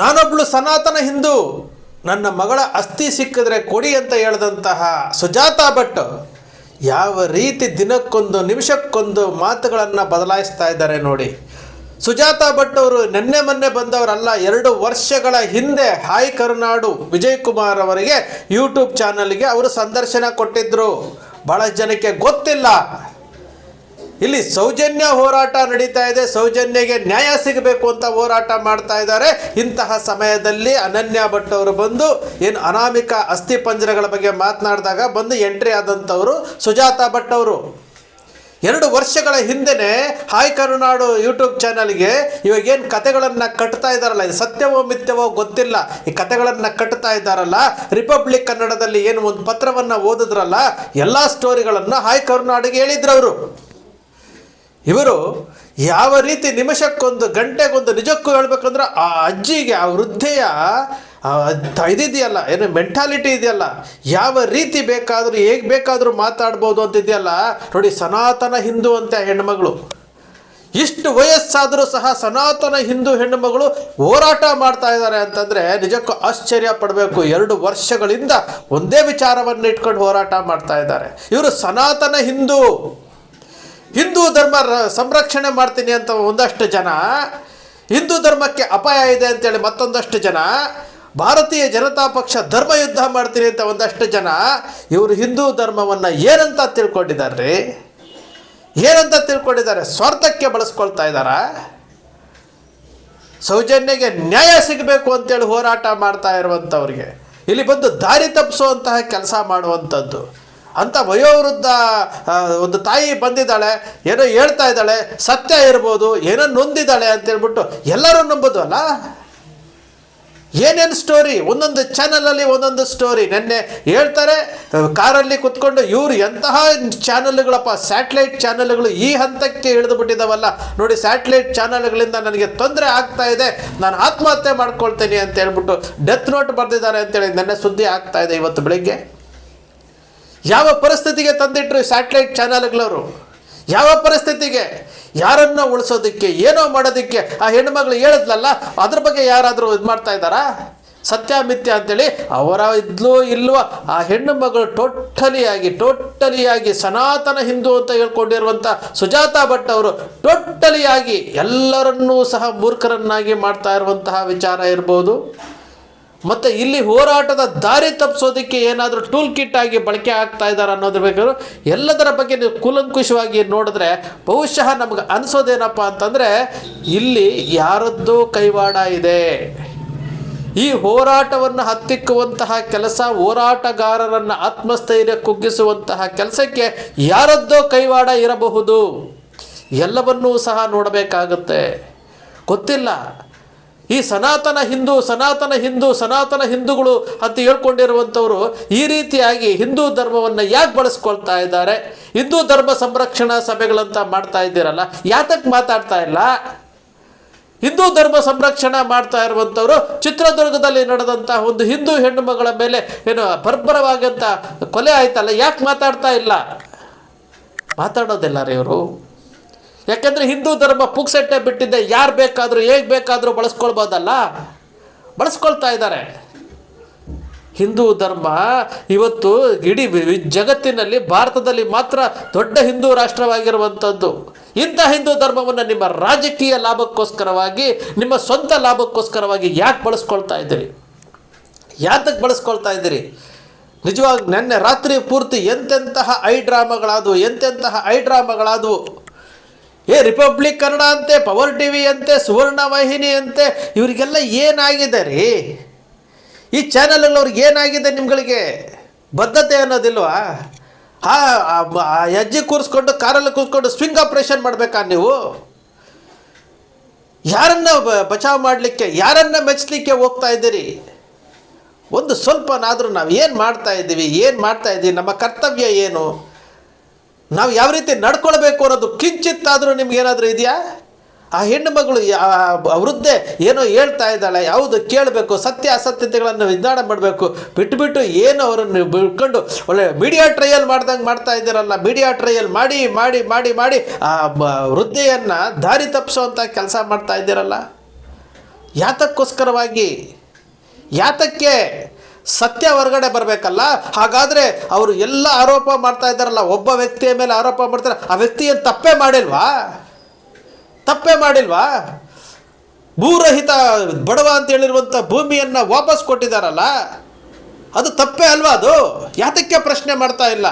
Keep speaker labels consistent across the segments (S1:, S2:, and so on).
S1: ನಾನೊಬ್ಳು ಸನಾತನ ಹಿಂದೂ. ನನ್ನ ಮಗಳ ಅಸ್ಥಿ ಸಿಕ್ಕಿದ್ರೆ ಕೊಡಿ ಅಂತ ಹೇಳಿದಂತಹ ಸುಜಾತಾ ಭಟ್ ಯಾವ ರೀತಿ ದಿನಕ್ಕೊಂದು, ನಿಮಿಷಕ್ಕೊಂದು ಮಾತುಗಳನ್ನು ಬದಲಾಯಿಸ್ತಾ ಇದ್ದಾರೆ ನೋಡಿ. ಸುಜಾತ ಭಟ್ ಅವರು ನಿನ್ನೆ ಮೊನ್ನೆ ಬಂದವರಲ್ಲ, ಎರಡು ವರ್ಷಗಳ ಹಿಂದೆ ಹಾಯ್ ಕರುನಾಡು ವಿಜಯ್ ಕುಮಾರ್ ಅವರಿಗೆ ಯೂಟ್ಯೂಬ್ ಚಾನಲ್ಗೆ ಅವರು ಸಂದರ್ಶನ ಕೊಟ್ಟಿದ್ದರು ಭಾಳ ಜನಕ್ಕೆ ಗೊತ್ತಿಲ್ಲ. ಇಲ್ಲಿ ಸೌಜನ್ಯ ಹೋರಾಟ ನಡೀತಾ ಇದೆ. ಸೌಜನ್ಯಗೆ ನ್ಯಾಯ ಸಿಗಬೇಕು ಅಂತ ಹೋರಾಟ ಮಾಡ್ತಾ ಇದ್ದಾರೆ. ಇಂತಹ ಸಮಯದಲ್ಲಿ ಅನನ್ಯ ಭಟ್ ಅವರು ಬಂದು ಏನು ಅನಾಮಿಕ ಅಸ್ಥಿ ಪಂಜರಗಳ ಬಗ್ಗೆ ಮಾತನಾಡಿದಾಗ ಬಂದು ಎಂಟ್ರಿ ಆದಂಥವರು ಸುಜಾತಾ ಭಟ್ ಅವರು. ಎರಡು ವರ್ಷಗಳ ಹಿಂದೆನೇ ಹಾಯ್ ಕರುನಾಡು ಯೂಟ್ಯೂಬ್ ಚಾನಲ್ಗೆ ಇವಾಗ ಏನು ಕತೆಗಳನ್ನು ಕಟ್ತಾ ಇದ್ದಾರಲ್ಲ, ಇದು ಸತ್ಯವೋ ಮಿಥ್ಯವೋ ಗೊತ್ತಿಲ್ಲ. ಈ ಕತೆಗಳನ್ನು ಕಟ್ತಾ ಇದ್ದಾರಲ್ಲ, ರಿಪಬ್ಲಿಕ್ ಕನ್ನಡದಲ್ಲಿ ಏನು ಒಂದು ಪತ್ರವನ್ನು ಓದಿದ್ರಲ್ಲ, ಎಲ್ಲ ಸ್ಟೋರಿಗಳನ್ನು ಹಾಯ್ ಕರುನಾಡಿಗೆ ಹೇಳಿದ್ರು ಅವರು. ಇವರು ಯಾವ ರೀತಿ ನಿಮಿಷಕ್ಕೊಂದು, ಗಂಟೆಗೊಂದು ನಿಜಕ್ಕೂ ಹೇಳ್ಬೇಕಂದ್ರೆ ಆ ಅಜ್ಜಿಗೆ, ಆ ವೃದ್ಧೆಯ ಇದಿದೆಯಲ್ಲ, ಏನು ಮೆಂಟಾಲಿಟಿ ಇದೆಯಲ್ಲ, ಯಾವ ರೀತಿ ಬೇಕಾದರೂ, ಹೇಗೆ ಬೇಕಾದರೂ ಮಾತಾಡ್ಬೋದು ಅಂತ ಇದೆಯಲ್ಲ ನೋಡಿ ಸನಾತನ ಹಿಂದೂ ಅಂತ ಹೆಣ್ಮಗಳು. ಇಷ್ಟು ವಯಸ್ಸಾದರೂ ಸಹ ಸನಾತನ ಹಿಂದೂ ಹೆಣ್ಣುಮಗಳು ಹೋರಾಟ ಮಾಡ್ತಾ ಇದ್ದಾರೆ ಅಂತಂದರೆ ನಿಜಕ್ಕೂ ಆಶ್ಚರ್ಯ ಪಡಬೇಕು. ಎರಡು ವರ್ಷಗಳಿಂದ ಒಂದೇ ವಿಚಾರವನ್ನು ಇಟ್ಕೊಂಡು ಹೋರಾಟ ಮಾಡ್ತಾ ಇದ್ದಾರೆ. ಇವರು ಸನಾತನ ಹಿಂದೂ. ಹಿಂದೂ ಧರ್ಮ ಸಂರಕ್ಷಣೆ ಮಾಡ್ತೀನಿ ಅಂತ ಒಂದಷ್ಟು ಜನ, ಹಿಂದೂ ಧರ್ಮಕ್ಕೆ ಅಪಾಯ ಇದೆ ಅಂತೇಳಿ ಮತ್ತೊಂದಷ್ಟು ಜನ, ಭಾರತೀಯ ಜನತಾ ಪಕ್ಷ ಧರ್ಮ ಯುದ್ಧ ಮಾಡ್ತೀನಿ ಅಂತ ಒಂದಷ್ಟು ಜನ, ಇವರು ಹಿಂದೂ ಧರ್ಮವನ್ನು ಏನಂತ ತಿಳ್ಕೊಂಡಿದ್ದಾರೆ? ಏನಂತ ತಿಳ್ಕೊಂಡಿದ್ದಾರೆ? ಸ್ವಾರ್ಥಕ್ಕೆ ಬಳಸ್ಕೊಳ್ತಾ ಇದ್ದಾರಾ? ಸೌಜನ್ಯಗೆ ನ್ಯಾಯ ಸಿಗಬೇಕು ಅಂತೇಳಿ ಹೋರಾಟ ಮಾಡ್ತಾ ಇರುವಂಥವ್ರಿಗೆ. ಇಲ್ಲಿ ಬಂದು ದಾರಿ ತಪ್ಪಿಸುವಂತಹ ಕೆಲಸ ಮಾಡುವಂಥದ್ದು. ಅಂಥ ವಯೋವೃದ್ಧ ಒಂದು ತಾಯಿ ಬಂದಿದ್ದಾಳೆ, ಏನೋ ಹೇಳ್ತಾ ಇದ್ದಾಳೆ, ಸತ್ಯ ಇರ್ಬೋದು, ಏನೋ ನೊಂದಿದ್ದಾಳೆ ಅಂತೇಳ್ಬಿಟ್ಟು ಎಲ್ಲರೂ ನಂಬೋದು ಅಲ್ಲ? ಏನೇನು ಸ್ಟೋರಿ ಒಂದೊಂದು ಚಾನಲಲ್ಲಿ ಒಂದೊಂದು ಸ್ಟೋರಿ ನೆನ್ನೆ ಹೇಳ್ತಾರೆ, ಕಾರಲ್ಲಿ ಕುತ್ಕೊಂಡು ಇವರು ಎಂತಹ ಚಾನಲ್ಗಳಪ್ಪ ಸ್ಯಾಟ್ಲೈಟ್ ಚಾನಲ್ಗಳು ಈ ಹಂತಕ್ಕೆ ಇಳಿದು ಬಿಟ್ಟಿದ್ದಾವಲ್ಲ. ನೋಡಿ ಸ್ಯಾಟ್ಲೈಟ್ ಚಾನಲ್ಗಳಿಂದ ನನಗೆ ತೊಂದರೆ ಆಗ್ತಾ ಇದೆ, ನಾನು ಆತ್ಮಹತ್ಯೆ ಮಾಡ್ಕೊಳ್ತೀನಿ ಅಂತ ಹೇಳ್ಬಿಟ್ಟು ಡೆತ್ ನೋಟ್ ಬರೆದಿದ್ದಾರೆ ಅಂತೇಳಿ ನೆನ್ನೆ ಸುದ್ದಿ ಆಗ್ತಾ ಇದೆ ಇವತ್ತು ಬೆಳಿಗ್ಗೆ. ಯಾವ ಪರಿಸ್ಥಿತಿಗೆ ತಂದಿಟ್ರು ಸ್ಯಾಟಲೈಟ್ ಚಾನಲ್ಗಳವರು ಯಾವ ಪರಿಸ್ಥಿತಿಗೆ? ಯಾರನ್ನ ಉಳಿಸೋದಕ್ಕೆ, ಏನೋ ಮಾಡೋದಕ್ಕೆ? ಆ ಹೆಣ್ಮಗಳು ಹೇಳಿದ್ಲಲ್ಲ, ಅದ್ರ ಬಗ್ಗೆ ಯಾರಾದರೂ ಇದು ಮಾಡ್ತಾ ಇದ್ದಾರಾ? ಸತ್ಯ ಮಿಥ್ಯ ಅಂತೇಳಿ ಅವರ ಇದ್ಲೋ ಇಲ್ವೋ ಆ ಹೆಣ್ಣು ಮಗಳು ಟೋಟಲಿಯಾಗಿ ಟೋಟಲಿಯಾಗಿ ಸನಾತನ ಹಿಂದೂ ಅಂತ ಹೇಳ್ಕೊಂಡಿರುವಂಥ ಸುಜಾತಾ ಭಟ್ ಅವರು ಟೋಟಲಿಯಾಗಿ ಎಲ್ಲರನ್ನೂ ಸಹ ಮೂರ್ಖರನ್ನಾಗಿ ಮಾಡ್ತಾ ಇರುವಂತಹ ವಿಚಾರ ಇರ್ಬೋದು. ಮತ್ತು ಇಲ್ಲಿ ಹೋರಾಟದ ದಾರಿ ತಪ್ಪಿಸೋದಕ್ಕೆ ಏನಾದರೂ ಟೂಲ್ ಕಿಟ್ ಆಗಿ ಬಳಕೆ ಆಗ್ತಾ ಇದ್ದಾರೆ ಅನ್ನೋದ್ರ ಬೇಕಾದ್ರೂ ಎಲ್ಲದರ ಬಗ್ಗೆ ನೀವು ಕೂಲಂಕುಷವಾಗಿ ನೋಡಿದ್ರೆ ಬಹುಶಃ ನಮ್ಗೆ ಅನಿಸೋದೇನಪ್ಪ ಅಂತಂದರೆ ಇಲ್ಲಿ ಯಾರದ್ದೋ ಕೈವಾಡ ಇದೆ. ಈ ಹೋರಾಟವನ್ನು ಹತ್ತಿಕ್ಕುವಂತಹ ಕೆಲಸ ಹೋರಾಟಗಾರರನ್ನು ಆತ್ಮಸ್ಥೈರ್ಯ ಕುಗ್ಗಿಸುವಂತಹ ಕೆಲಸಕ್ಕೆ ಯಾರದ್ದೋ ಕೈವಾಡ ಇರಬಹುದು. ಎಲ್ಲವನ್ನೂ ಸಹ ನೋಡಬೇಕಾಗುತ್ತೆ. ಗೊತ್ತಿಲ್ಲ. ಈ ಸನಾತನ ಹಿಂದೂ ಸನಾತನ ಹಿಂದೂ, ಸನಾತನ ಹಿಂದೂಗಳು ಅಂತ ಹೇಳ್ಕೊಂಡಿರುವಂಥವರು ಈ ರೀತಿಯಾಗಿ ಹಿಂದೂ ಧರ್ಮವನ್ನು ಯಾಕೆ ಬಳಸ್ಕೊಳ್ತಾ ಇದ್ದಾರೆ? ಹಿಂದೂ ಧರ್ಮ ಸಂರಕ್ಷಣಾ ಸಭೆಗಳಂತ ಮಾಡ್ತಾ ಇದ್ದೀರಲ್ಲ ಯಾತಕ್ಕೆ ಮಾತಾಡ್ತಾ ಇಲ್ಲ? ಹಿಂದೂ ಧರ್ಮ ಸಂರಕ್ಷಣೆ ಮಾಡ್ತಾ ಇರುವಂಥವ್ರು ಚಿತ್ರದುರ್ಗದಲ್ಲಿ ನಡೆದಂಥ ಒಂದು ಹಿಂದೂ ಹೆಣ್ಣು ಮಗಳ ಮೇಲೆ ಏನು ಬರ್ಬರವಾಗಂತ ಕೊಲೆ ಆಯ್ತಲ್ಲ, ಯಾಕೆ ಮಾತಾಡ್ತಾ ಇಲ್ಲ? ಮಾತಾಡೋದಿಲ್ಲ ರೀ ಇವರು. ಯಾಕಂದರೆ ಹಿಂದೂ ಧರ್ಮ ಪುಕ್ಸೆಟ್ಟೆ ಬಿಟ್ಟಿದ್ದೆ ಯಾರು ಬೇಕಾದರೂ, ಹೇಗೆ ಬೇಕಾದರೂ ಬಳಸ್ಕೊಳ್ಬೋದಲ್ಲ? ಬಳಸ್ಕೊಳ್ತಾ ಇದ್ದಾರೆ. ಹಿಂದೂ ಧರ್ಮ ಇವತ್ತು ಇಡೀ ಜಗತ್ತಿನಲ್ಲಿ ಭಾರತದಲ್ಲಿ ಮಾತ್ರ ದೊಡ್ಡ ಹಿಂದೂ ರಾಷ್ಟ್ರವಾಗಿರುವಂಥದ್ದು. ಇಂಥ ಹಿಂದೂ ಧರ್ಮವನ್ನು ನಿಮ್ಮ ರಾಜಕೀಯ ಲಾಭಕ್ಕೋಸ್ಕರವಾಗಿ, ನಿಮ್ಮ ಸ್ವಂತ ಲಾಭಕ್ಕೋಸ್ಕರವಾಗಿ ಯಾಕೆ ಬಳಸ್ಕೊಳ್ತಾ ಇದ್ದೀರಿ? ಯಾತಕ್ಕೆ ಬಳಸ್ಕೊಳ್ತಾ ಇದ್ದೀರಿ? ನಿಜವಾಗಿ ನೆನ್ನೆ ರಾತ್ರಿ ಪೂರ್ತಿ ಎಂತೆಂತಹ ಐ, ಡ್ರಾಮಾಗಳಾದವು, ಎಂತೆಂತಹ ಐ, ಡ್ರಾಮಾಗಳಾದವು. ಏ ರಿಪಬ್ಲಿಕ್ ಕನ್ನಡ ಅಂತೆ ಪವರ್ ಟಿ ವಿ ಅಂತೆ ಸುವರ್ಣ ವಾಹಿನಿ ಅಂತೆ, ಇವರಿಗೆಲ್ಲ ಏನಾಗಿದೆ ರೀ? ಈ ಚಾನಲ್ಗಳವ್ರಿಗೆ ಏನಾಗಿದೆ ನಿಮ್ಗಳಿಗೆ? ಬದ್ಧತೆ ಅನ್ನೋದಿಲ್ವಾ? ಆ ಹೆಜ್ಜೆ ಕೂರಿಸ್ಕೊಂಡು, ಕಾರಲ್ಲಿ ಕೂರಿಸ್ಕೊಂಡು ಸ್ವಿಂಗ್ ಆಪ್ರೇಷನ್ ಮಾಡಬೇಕಾ ನೀವು? ಯಾರನ್ನ ಬಚಾವ್ ಮಾಡಲಿಕ್ಕೆ, ಯಾರನ್ನ ಮೆಚ್ಚಲಿಕ್ಕೆ ಹೋಗ್ತಾ ಇದ್ದೀರಿ? ಒಂದು ಸ್ವಲ್ಪನಾದರೂ ನಾವು ಏನು ಮಾಡ್ತಾ ಇದ್ದೀವಿ, ಏನು ಮಾಡ್ತಾ ಇದ್ದೀವಿ, ನಮ್ಮ ಕರ್ತವ್ಯ ಏನು? ನಾವು ಯಾವ ರೀತಿ ನಡ್ಕೊಳ್ಬೇಕು ಅನ್ನೋದು ಕಿಂಚಿತ್ತಾದರೂ ನಿಮ್ಗೆ ಏನಾದರೂ ಇದೆಯಾ? ಆ ಹೆಣ್ಣು ಮಗಳು ವೃದ್ಧೆ ಏನೋ ಹೇಳ್ತಾ ಇದ್ದಾಳೆ, ಯಾವುದು ಕೇಳಬೇಕು, ಸತ್ಯ ಅಸತ್ಯತೆಗಳನ್ನು ವಿಧಾನ ಮಾಡಬೇಕು ಬಿಟ್ಟುಬಿಟ್ಟು ಏನು ಅವರನ್ನು ಬಿಟ್ಕೊಂಡು ಒಳ್ಳೆ ಮೀಡಿಯಾ ಟ್ರಯಲ್ ಮಾಡ್ದಂಗೆ ಮಾಡ್ತಾ ಇದ್ದೀರಲ್ಲ ಮೀಡಿಯಾ ಟ್ರಯಲ್ ಮಾಡಿ ಮಾಡಿ ಮಾಡಿ ಮಾಡಿ ಆ ವೃದ್ಧೆಯನ್ನು ದಾರಿ ತಪ್ಪಿಸುವಂಥ ಕೆಲಸ ಮಾಡ್ತಾ ಇದ್ದೀರಲ್ಲ? ಯಾತಕ್ಕೋಸ್ಕರವಾಗಿ? ಯಾತಕ್ಕೆ? ಸತ್ಯ ಹೊರಗಡೆ ಬರಬೇಕಲ್ಲ? ಹಾಗಾದರೆ ಅವರು ಎಲ್ಲ ಆರೋಪ ಮಾಡ್ತಾ ಇದ್ದಾರಲ್ಲ, ಒಬ್ಬ ವ್ಯಕ್ತಿಯ ಮೇಲೆ ಆರೋಪ ಮಾಡ್ತಾರೆ, ಆ ವ್ಯಕ್ತಿ ಏನು ತಪ್ಪೇ ಮಾಡಿಲ್ವಾ? ತಪ್ಪೇ ಮಾಡಿಲ್ವಾ? ಭೂರಹಿತ ಬಡವ ಅಂತ ಹೇಳಿರುವಂಥ ಭೂಮಿಯನ್ನು ವಾಪಸ್ ಕೊಟ್ಟಿದ್ದಾರಲ್ಲ? ಅದು ತಪ್ಪೇ ಅಲ್ವಾ ಅದು? ಯಾತಕ್ಕೆ ಪ್ರಶ್ನೆ ಮಾಡ್ತಾ ಇಲ್ಲ?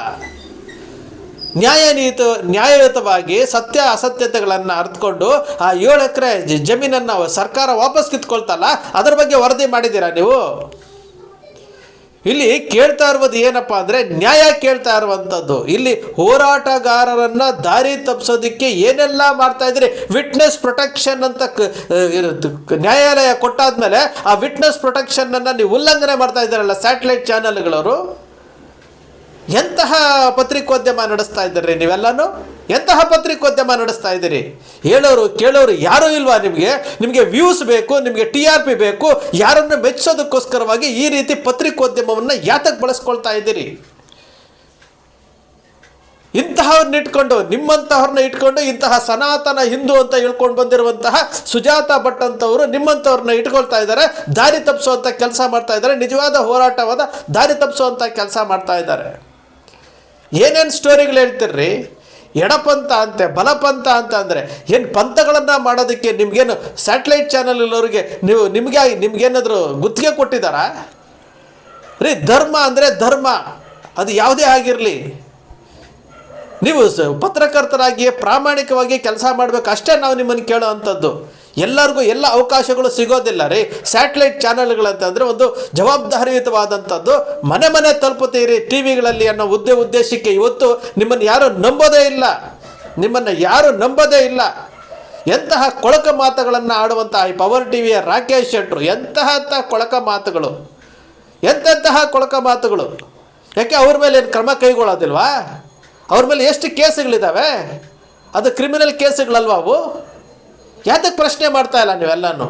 S1: ನ್ಯಾಯನೀತ, ನ್ಯಾಯಯುತವಾಗಿ ಸತ್ಯ ಅಸತ್ಯತೆಗಳನ್ನು ಅರ್ಥಕೊಂಡು ಆ ಏಳು ಎಕರೆ ಜಮೀನನ್ನು ಸರ್ಕಾರ ವಾಪಸ್ ಕಿತ್ಕೊಳ್ತಲ್ಲ? ಅದರ ಬಗ್ಗೆ ವರದಿ ಮಾಡಿದ್ದೀರಾ ನೀವು? ಇಲ್ಲಿ ಕೇಳ್ತಾ ಇರುವುದು ಏನಪ್ಪ ಅಂದರೆ ನ್ಯಾಯ ಕೇಳ್ತಾ ಇರುವಂಥದ್ದು ಇಲ್ಲಿ ಹೋರಾಟಗಾರರನ್ನ ದಾರಿ ತಪ್ಪಿಸೋದಕ್ಕೆ ಏನೆಲ್ಲ ಮಾಡ್ತಾ ಇದ್ರಿ ವಿಟ್ನೆಸ್ ಪ್ರೊಟೆಕ್ಷನ್ ಅಂತ. ನ್ಯಾಯಾಲಯ ಕೊಟ್ಟಾದ್ಮೇಲೆ ಆ ವಿಟ್ನೆಸ್ ಪ್ರೊಟೆಕ್ಷನನ್ನು ನೀವು ಉಲ್ಲಂಘನೆ ಮಾಡ್ತಾ ಇದ್ದಾರಲ್ಲ ಸ್ಯಾಟಲೈಟ್ ಚಾನೆಲ್ಗಳವರು ಎಂತಹ ಪತ್ರಿಕೋದ್ಯಮ ನಡೆಸ್ತಾ ಇದ್ದಾರೆ ನೀವೆಲ್ಲನೂ? ಎಂತಹ ಪತ್ರಿಕೋದ್ಯಮ ನಡೆಸ್ತಾ ಇದ್ದೀರಿ? ಹೇಳೋರು, ಕೇಳೋರು ಯಾರೂ ಇಲ್ವಾ ನಿಮಗೆ? ನಿಮಗೆ ವ್ಯೂಸ್ ಬೇಕು, ನಿಮಗೆ ಟಿ ಆರ್ ಪಿ ಬೇಕು, ಯಾರನ್ನು ಮೆಚ್ಚೋದಕ್ಕೋಸ್ಕರವಾಗಿ ಈ ರೀತಿ ಪತ್ರಿಕೋದ್ಯಮವನ್ನು ಯಾತಕ್ಕೆ ಬಳಸ್ಕೊಳ್ತಾ ಇದ್ದೀರಿ? ಇಂತಹವ್ರನ್ನ ಇಟ್ಕೊಂಡು ನಿಮ್ಮಂತಹವ್ರನ್ನ ಇಟ್ಕೊಂಡು, ಇಂತಹ ಸನಾತನ ಹಿಂದೂ ಅಂತ ಹೇಳ್ಕೊಂಡು ಬಂದಿರುವಂತಹ ಸುಜಾತ ಭಟ್ ಅಂತವರು ನಿಮ್ಮಂಥವ್ರನ್ನ ಇಟ್ಕೊಳ್ತಾ ಇದ್ದಾರೆ, ದಾರಿ ತಪ್ಪಿಸುವಂಥ ಕೆಲಸ ಮಾಡ್ತಾ ಇದ್ದಾರೆ, ನಿಜವಾದ ಹೋರಾಟವಾದ ದಾರಿ ತಪ್ಪಿಸುವಂಥ ಕೆಲಸ ಮಾಡ್ತಾ ಇದ್ದಾರೆ. ಏನೇನು ಸ್ಟೋರಿಗಳು ಹೇಳ್ತಿರ್ರಿ? ಎಡಪಂಥ ಅಂತೆ, ಬಲಪಂಥ ಅಂತ ಅಂದರೆ ಏನು ಪಂಥಗಳನ್ನು ಮಾಡೋದಕ್ಕೆ ನಿಮಗೇನು ಸ್ಯಾಟಲೈಟ್ ಚಾನಲ್ ಇಲ್ಲವ್ರಿಗೆ ನೀವು ನಿಮಗೆ ನಿಮ್ಗೇನಾದರೂ ಗುತ್ತಿಗೆ ಕೊಟ್ಟಿದ್ದಾರಾ? ರೀ, ಧರ್ಮ ಅಂದರೆ ಧರ್ಮ, ಅದು ಯಾವುದೇ ಆಗಿರಲಿ. ನೀವು ಪತ್ರಕರ್ತರಾಗಿ ಪ್ರಾಮಾಣಿಕವಾಗಿ ಕೆಲಸ ಮಾಡಬೇಕು, ಅಷ್ಟೇ ನಾವು ನಿಮ್ಮನ್ನು ಕೇಳೋ ಅಂಥದ್ದು. ಎಲ್ಲರಿಗೂ ಎಲ್ಲ ಅವಕಾಶಗಳು ಸಿಗೋದಿಲ್ಲ ರೀ. ಸ್ಯಾಟಲೈಟ್ ಚಾನಲ್ಗಳಂತಂದರೆ ಒಂದು ಜವಾಬ್ದಾರಿಯುತವಾದಂಥದ್ದು. ಮನೆ ಮನೆ ತಲುಪುತ್ತೀರಿ ಟಿ ವಿಗಳಲ್ಲಿ ಅನ್ನೋ ಉದ್ದೇ ಉದ್ದೇಶಕ್ಕೆ ಇವತ್ತು ನಿಮ್ಮನ್ನು ಯಾರು ನಂಬೋದೇ ಇಲ್ಲ. ನಿಮ್ಮನ್ನು ಯಾರು ನಂಬೋದೇ ಇಲ್ಲ. ಎಂತಹ ಕೊಳಕ ಮಾತುಗಳನ್ನು ಆಡುವಂತಹ ಈ ಪವರ್ ಟಿ ವಿಯ ರಾಕೇಶ್ ಶೆಟ್ರು ಎಂತಹ ಕೊಳಕ ಮಾತುಗಳು. ಎಂತೆಂತಹ ಕೊಳಕ ಮಾತುಗಳು. ಯಾಕೆ ಅವ್ರ ಮೇಲೆ ಏನು ಕ್ರಮ ಕೈಗೊಳ್ಳೋದಿಲ್ವಾ? ಅವ್ರ ಮೇಲೆ ಎಷ್ಟು ಕೇಸುಗಳಿದ್ದಾವೆ ಅದು ಕ್ರಿಮಿನಲ್ ಕೇಸುಗಳಲ್ವಾ ಅವು? ಯಾತಕ್ಕೆ ಪ್ರಶ್ನೆ ಮಾಡ್ತಾ ಇಲ್ಲ ನೀವೆಲ್ಲನೂ?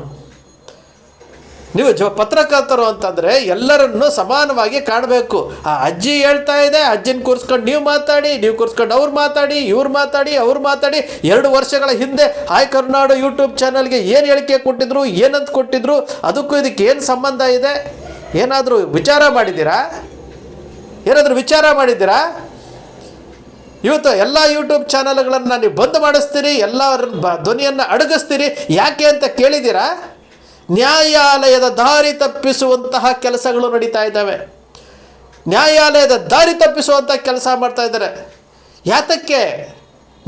S1: ನೀವು ಜ ಪತ್ರಕರ್ತರು ಅಂತಂದರೆ ಎಲ್ಲರನ್ನು ಸಮಾನವಾಗಿ ಕಾಣಬೇಕು. ಆ ಅಜ್ಜಿ ಹೇಳ್ತಾ ಇದೆ, ಅಜ್ಜಿನ ಕೂರಿಸ್ಕೊಂಡು ನೀವು ಮಾತಾಡಿ, ನೀವು ಕೂರಿಸ್ಕೊಂಡು ಅವ್ರು ಮಾತಾಡಿ, ಇವ್ರು ಮಾತಾಡಿ, ಅವ್ರು ಮಾತಾಡಿ. ಎರಡು ವರ್ಷಗಳ ಹಿಂದೆ ಹಾಯ್ ಕರ್ನಾಡು ಯೂಟ್ಯೂಬ್ ಚಾನಲ್ಗೆ ಏನು ಹೇಳಿಕೆ ಕೊಟ್ಟಿದ್ರು, ಏನಂತ ಕೊಟ್ಟಿದ್ರು, ಅದಕ್ಕೂ ಇದಕ್ಕೆ ಏನು ಸಂಬಂಧ ಇದೆ? ಏನಾದರೂ ವಿಚಾರ ಮಾಡಿದ್ದೀರಾ? ಏನಾದರೂ ವಿಚಾರ ಮಾಡಿದ್ದೀರಾ? ಇವತ್ತು ಎಲ್ಲ ಯೂಟ್ಯೂಬ್ ಚಾನಲ್ಗಳನ್ನು ನೀವು ಬಂದ್ ಮಾಡಿಸ್ತೀರಿ ಎಲ್ಲರ ಬ, ಧ್ವನಿಯನ್ನು ಅಡಗಿಸ್ತೀರಿ, ಯಾಕೆ ಅಂತ ಕೇಳಿದ್ದೀರಾ? ನ್ಯಾಯಾಲಯದ ದಾರಿ ತಪ್ಪಿಸುವಂತಹ ಕೆಲಸಗಳು ನಡೀತಾ ಇದ್ದಾವೆ. ನ್ಯಾಯಾಲಯದ ದಾರಿ ತಪ್ಪಿಸುವಂಥ ಕೆಲಸ ಮಾಡ್ತಾ ಇದ್ದಾರೆ. ಯಾತಕ್ಕೆ?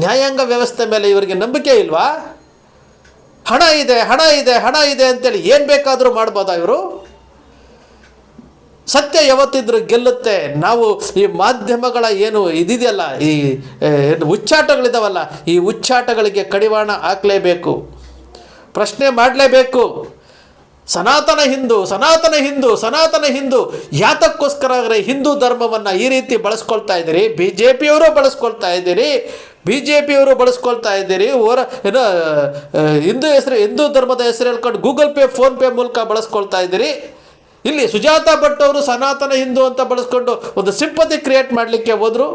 S1: ನ್ಯಾಯಾಂಗ ವ್ಯವಸ್ಥೆ ಮೇಲೆ ಇವರಿಗೆ ನಂಬಿಕೆ ಇಲ್ವಾ? ಹಣ ಇದೆ ಹಣ ಇದೆ ಹಣ ಇದೆ ಅಂತೇಳಿ ಏನು ಬೇಕಾದರೂ ಮಾಡ್ಬೋದಾ ಇವರು? ಸತ್ಯ ಯಾವತ್ತಿದ್ರು ಗೆಲ್ಲುತ್ತೆ. ನಾವು ಈ ಮಾಧ್ಯಮಗಳ ಏನು ಇದಿದೆಯಲ್ಲ, ಈ ಏನು ಉಚ್ಚಾಟಗಳಿದಾವಲ್ಲ ಈ ಉಚ್ಚಾಟಗಳಿಗೆ ಕಡಿವಾಣ ಹಾಕಲೇಬೇಕು. ಪ್ರಶ್ನೆ ಮಾಡಲೇಬೇಕು. ಸನಾತನ ಹಿಂದೂ ಸನಾತನ ಹಿಂದೂ ಸನಾತನ ಹಿಂದೂ ಯಾತಕ್ಕೋಸ್ಕರ ಆದರೆ ಹಿಂದೂ ಧರ್ಮವನ್ನು ಈ ರೀತಿ ಬಳಸ್ಕೊಳ್ತಾ ಇದ್ದೀರಿ? ಬಿ ಜೆ ಪಿಯವರು ಬಳಸ್ಕೊಳ್ತಾ ಇದ್ದೀರಿ? ಬಿ ಜೆ ಪಿಯವರು ಬಳಸ್ಕೊಳ್ತಾ ಇದ್ದೀರಿ? ಓರ, ಏನೋ ಹಿಂದೂ ಹೆಸರು, ಹಿಂದೂ ಧರ್ಮದ ಹೆಸರು ಹೇಳ್ಕೊಂಡು ಗೂಗಲ್ ಪೇ ಫೋನ್ಪೇ ಮೂಲಕ ಬಳಸ್ಕೊಳ್ತಾ ಇದ್ದೀರಿ? ಇಲ್ಲಿ ಸುಜಾತ ಭಟ್ ಅವರು ಸನಾತನ ಹಿಂದೂ ಅಂತ ಬಳಸ್ಕೊಂಡು ಒಂದು ಸಿಂಪತಿ ಕ್ರಿಯೇಟ್ ಮಾಡಲಿಕ್ಕೆ ಹೋದರು.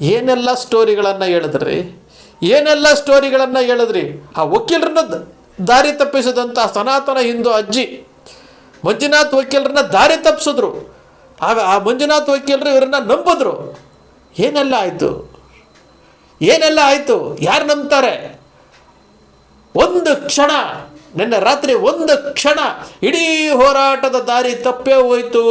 S1: ಏನೆಲ್ಲ ಸ್ಟೋರಿಗಳನ್ನು ಹೇಳಿದ್ರಿ? ಏನೆಲ್ಲ ಸ್ಟೋರಿಗಳನ್ನು ಹೇಳಿದ್ರಿ? ಆ ವಕೀಲರನ್ನ ದಾರಿ ತಪ್ಪಿಸಿದಂಥ ಸನಾತನ ಹಿಂದೂ ಅಜ್ಜಿ ಮಂಜುನಾಥ್ ವಕೀಲರನ್ನ ದಾರಿ ತಪ್ಪಿಸಿದ್ರು ಆಗ ಆ ಮಂಜುನಾಥ್ ವಕೀಲರು ಇವರನ್ನ ನಂಬಿದ್ರು. ಏನೆಲ್ಲ ಆಯಿತು? ಏನೆಲ್ಲ ಆಯಿತು? ಯಾರು ನಂಬ್ತಾರೆ? ಒಂದು ಕ್ಷಣ ನಿನ್ನೆ ರಾತ್ರಿ ಒಂದು ಕ್ಷಣ ಇಡೀ ಹೋರಾಟದ ದಾರಿ ತಪ್ಪೇ ಹೋಯಿತು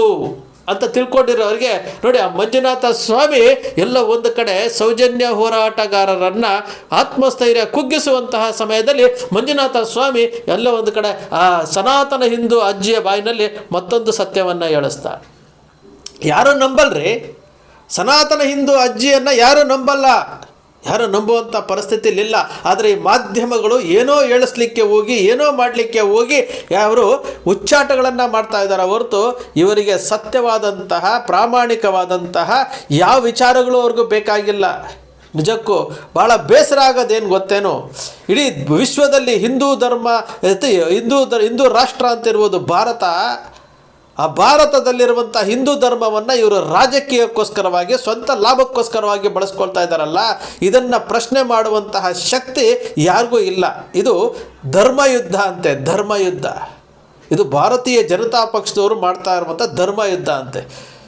S1: ಅಂತ ತಿಳ್ಕೊಂಡಿರೋರಿಗೆ ನೋಡಿ ಆ ಮಂಜುನಾಥ ಸ್ವಾಮಿ ಎಲ್ಲ ಒಂದು ಕಡೆ ಸೌಜನ್ಯ ಹೋರಾಟಗಾರರನ್ನ ಆತ್ಮಸ್ಥೈರ್ಯ ಕುಗ್ಗಿಸುವಂತಹ ಸಮಯದಲ್ಲಿ ಮಂಜುನಾಥ ಸ್ವಾಮಿ ಎಲ್ಲ ಒಂದು ಕಡೆ ಆ ಸನಾತನ ಹಿಂದೂ ಅಜ್ಜಿಯ ಬಾಯಿನಲ್ಲಿ ಮತ್ತೊಂದು ಸತ್ಯವನ್ನು ಹೇಳಿಸ್ತಾ ಯಾರು ನಂಬಲ್ರಿ? ಸನಾತನ ಹಿಂದೂ ಅಜ್ಜಿಯನ್ನು ಯಾರು ನಂಬಲ್ಲ? ಯಾರು ನಂಬುವಂಥ ಪರಿಸ್ಥಿತಿಲಿಲ್ಲ ಆದರೆ ಈ ಮಾಧ್ಯಮಗಳು ಏನೋ ಹೇಳಿಸ್ಲಿಕ್ಕೆ ಹೋಗಿ, ಏನೋ ಮಾಡಲಿಕ್ಕೆ ಹೋಗಿ ಅವರು ಉಚ್ಚಾಟಗಳನ್ನು ಮಾಡ್ತಾ ಇದ್ದಾರೆ. ಹೊರತು ಇವರಿಗೆ ಸತ್ಯವಾದಂತಹ, ಪ್ರಾಮಾಣಿಕವಾದಂತಹ ಯಾವ ವಿಚಾರಗಳು ಅವ್ರಿಗೂ ಬೇಕಾಗಿಲ್ಲ. ನಿಜಕ್ಕೂ ಭಾಳ ಬೇಸರ ಆಗೋದೇನು ಗೊತ್ತೇನು? ಇಡೀ ವಿಶ್ವದಲ್ಲಿ ಹಿಂದೂ ಧರ್ಮ, ಹಿಂದೂ ಹಿಂದೂ ರಾಷ್ಟ್ರ ಅಂತಿರ್ಬೋದು ಭಾರತ ಆ ಭಾರತದಲ್ಲಿರುವಂಥ ಹಿಂದೂ ಧರ್ಮವನ್ನು ಇವರು ರಾಜಕೀಯಕ್ಕೋಸ್ಕರವಾಗಿ, ಸ್ವಂತ ಲಾಭಕ್ಕೋಸ್ಕರವಾಗಿ ಬಳಸ್ಕೊಳ್ತಾ ಇದ್ದಾರಲ್ಲ, ಇದನ್ನು ಪ್ರಶ್ನೆ ಮಾಡುವಂತಹ ಶಕ್ತಿ ಯಾರಿಗೂ ಇಲ್ಲ. ಇದು ಧರ್ಮಯುದ್ಧ ಅಂತೆ, ಧರ್ಮಯುದ್ಧ. ಇದು ಭಾರತೀಯ ಜನತಾ ಪಕ್ಷದವರು ಮಾಡ್ತಾ ಇರುವಂಥ ಧರ್ಮಯುದ್ಧ ಅಂತೆ.